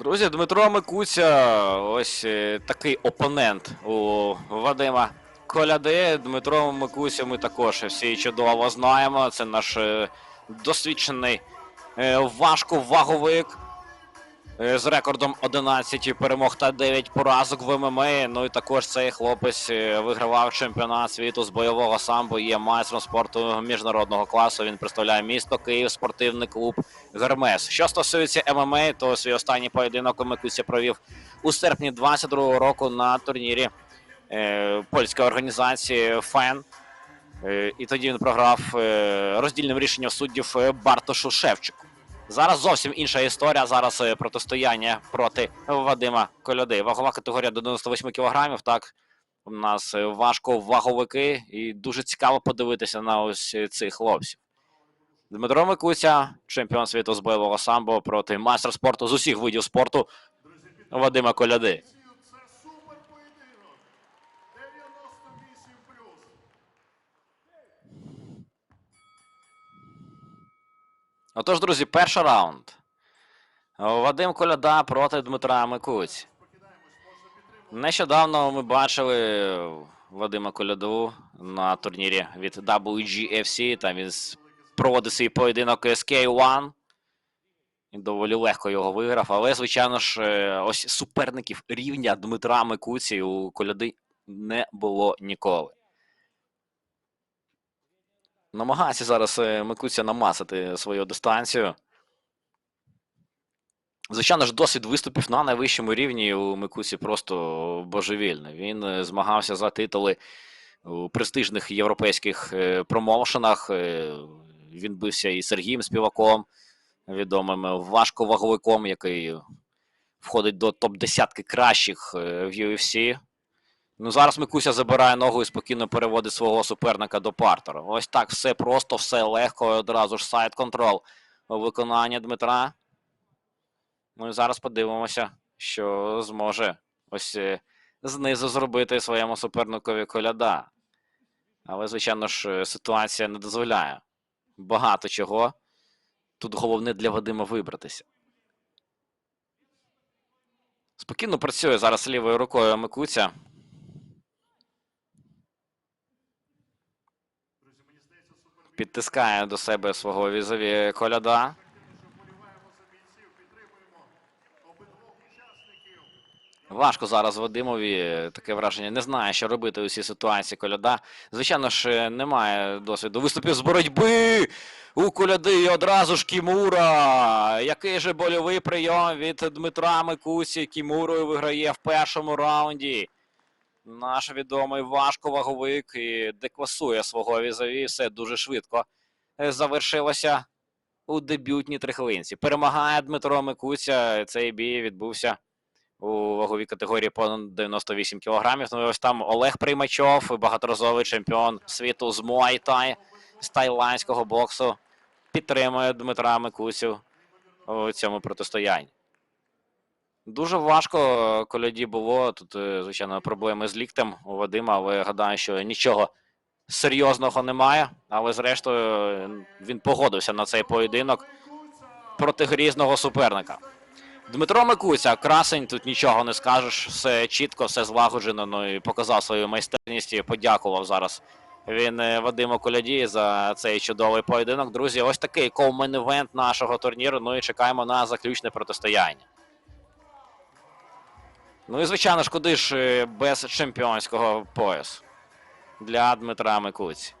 Друзі, Дмитро Микуця, ось е, такий опонент у Вадима Коляди. Дмитро Микуця ми також всі чудово знаємо. Це наш е, досвідчений е, важковаговик з рекордом 11 перемог та 9 поразок в ММА. Ну і також цей хлопець е, вигравав чемпіонат світу з бойового самбо. Є майстром спорту міжнародного класу. Він представляє місто Київ, спортивний клуб Гермес. Що стосується ММА, то свій останній поєдинок Микуся провів у серпні 22-го року на турнірі е, польської організації ФЕН. Е, і тоді він програв е, роздільним рішенням суддів е, Бартошу Шевчику. Зараз зовсім інша історія. Зараз е, протистояння проти Вадима Коляди. Вагова категорія до 98 кілограмів. Так, у нас е, важко ваговики, і дуже цікаво подивитися на ось е, цих хлопців. Дмитро Микуця, чемпіон світу з бойового самбо проти майстра спорту з усіх видів спорту Вадима Коляди. Отож, друзі, перший раунд. Вадим Коляда проти Дмитра Микуць. Нещодавно ми бачили Вадима Коляду на турнірі від WGFC. Там він проводив свій поєдинок з K1. І доволі легко його виграв. Але, звичайно ж, е, ось суперників рівня Дмитра Микуці у Коляди не було ніколи. Намагається зараз е, Микуця намасити свою дистанцію. Звичайно ж, досвід виступів на найвищому рівні у Микусі просто божевільний. Він е, змагався за титули у престижних європейських е, промоушенах. Він бився і Сергієм Співаком, відомим важковаговиком, який входить до топ-десятки кращих в UFC. Ну, зараз Микуся забирає ногу і спокійно переводить свого суперника до партера. Ось так все просто, все легко, і одразу ж сайт контрол у виконанні Дмитра. Ну і зараз подивимося, що зможе ось е, знизу зробити своєму суперникові коляда. Але, звичайно ж, е, ситуація не дозволяє багато чого. Тут головне для Вадима вибратися. Спокійно працює зараз лівою рукою Микуця. Підтискає до себе свого візові коляда. Важко зараз Вадимові таке враження. Не знає, що робити у цій ситуації коляда. Звичайно ж, е, немає досвіду виступів з боротьби у коляди. І одразу ж Кімура. Який же больовий прийом від Дмитра Микусі. Кімурою виграє в першому раунді. Наш відомий важковаговик і декласує свого візові. Все дуже швидко е, завершилося у дебютній трихлинці. Перемагає Дмитро Микуця. Цей бій відбувся у ваговій категорії понад 98 кілограмів. Ну ось там Олег Приймачов, багаторазовий чемпіон світу з Муай-Тай, з тайландського боксу, підтримує Дмитра Микусю у цьому протистоянні. Дуже важко коляді було. Тут, е, звичайно, проблеми з ліктем у Вадима, але гадаю, що нічого серйозного немає. Але зрештою е, він погодився на цей поєдинок проти грізного суперника. Дмитро Микуця, красень, тут нічого не скажеш, все чітко, все злагоджено. Ну і показав свою майстерність і подякував зараз. Він е, Вадиму Коляді за цей чудовий поєдинок. Друзі, ось такий ковмен-івент нашого турніру. Ну і чекаємо на заключне протистояння. Ну і звичайно ж, куди ж е, без чемпіонського поясу для Дмитра Микуці.